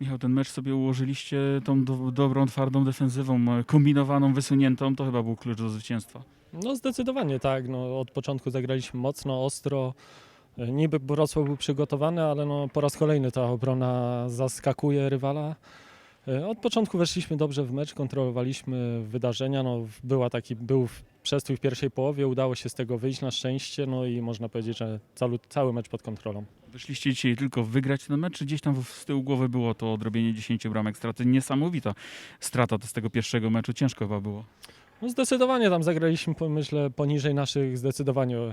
Michał, ten mecz sobie ułożyliście tą do, dobrą, twardą defensywą, e, kombinowaną, wysuniętą, to chyba był klucz do zwycięstwa. No zdecydowanie tak. No, od początku zagraliśmy mocno, ostro. E, Niby Wrocław był przygotowany, ale no, po raz kolejny ta obrona zaskakuje rywala. E, Od początku weszliśmy dobrze w mecz, kontrolowaliśmy wydarzenia. No, była taki, był przestój w pierwszej połowie, udało się z tego wyjść na szczęście, no i można powiedzieć, że cały, cały mecz pod kontrolą. Wyszliście dzisiaj tylko wygrać ten mecz, czy gdzieś tam z tyłu głowy było to odrobienie 10 bramek straty? Niesamowita strata to z tego pierwszego meczu, ciężko chyba było. No zdecydowanie tam zagraliśmy, myślę, poniżej naszych zdecydowanie e,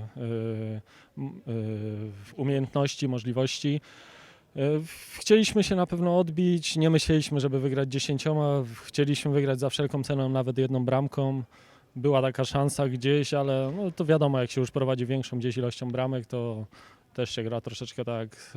m, e, umiejętności, możliwości. E, Chcieliśmy się na pewno odbić, nie myśleliśmy, żeby wygrać dziesięcioma, chcieliśmy wygrać za wszelką cenę nawet jedną bramką. Była taka szansa gdzieś, ale no to wiadomo, jak się już prowadzi większą gdzieś ilością bramek, to też się gra troszeczkę tak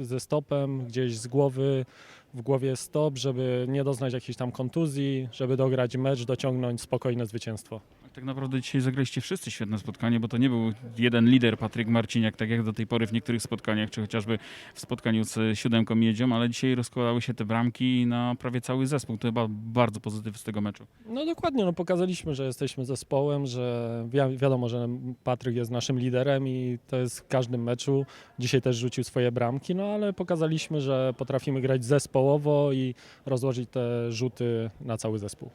e, ze stopem, gdzieś z głowy, w głowie stop, żeby nie doznać jakiejś tam kontuzji, żeby dograć mecz, dociągnąć spokojne zwycięstwo. Tak naprawdę dzisiaj zagraliście wszyscy świetne spotkanie, bo to nie był jeden lider Patryk Marciniak, tak jak do tej pory w niektórych spotkaniach, czy chociażby w spotkaniu z siódemką Miedzią, ale dzisiaj rozkładały się te bramki na prawie cały zespół. To chyba bardzo pozytyw z tego meczu. No dokładnie, no pokazaliśmy, że jesteśmy zespołem, że wi- wiadomo, że Patryk jest naszym liderem i to jest w każdym meczu. Dzisiaj też rzucił swoje bramki, no ale pokazaliśmy, że potrafimy grać zespołowo i rozłożyć te rzuty na cały zespół.